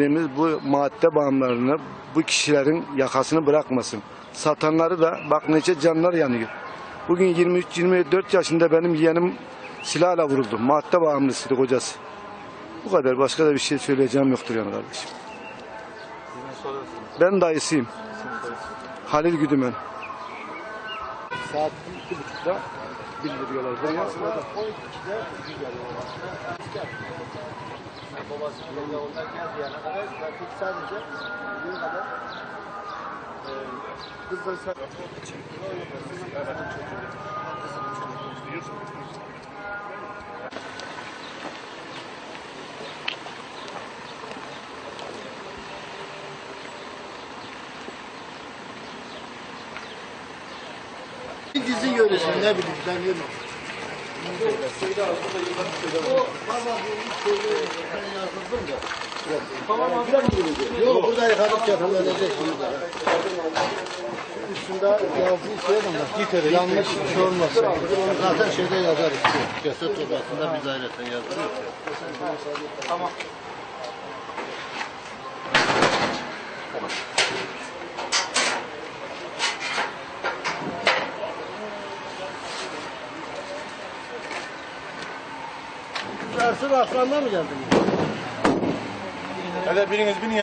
temennimiz bu madde bağımlarını bu kişilerin yakasını bırakmasın. Satanları da bak nece canlar yanıyor. Bugün 23-24 yaşında benim yeğenim silahla vuruldu. Madde bağımlısıydı kocası. Bu kadar. Başka da bir şey söyleyeceğim yoktur yani kardeşim. Ben dayısıyım. Halil Güdümen. Saat iki buçukta bildiriyorlar. Buraya. Babasının yolundan geldiği yana kadar trafik sadece bir kadar e, kızları sa- Dizi görürsün ne bileyim ben yemem. Yok burada yıkadık yapılacak daha. Üstünde yazdığı şey ama yanlış bir şey olmasın. Zaten şeyde yazar işte. Ceset torbasında biz ayrıca yazıyoruz. Tamam. Ersin Aslan'dan mı geldin? Hele biriniz binin.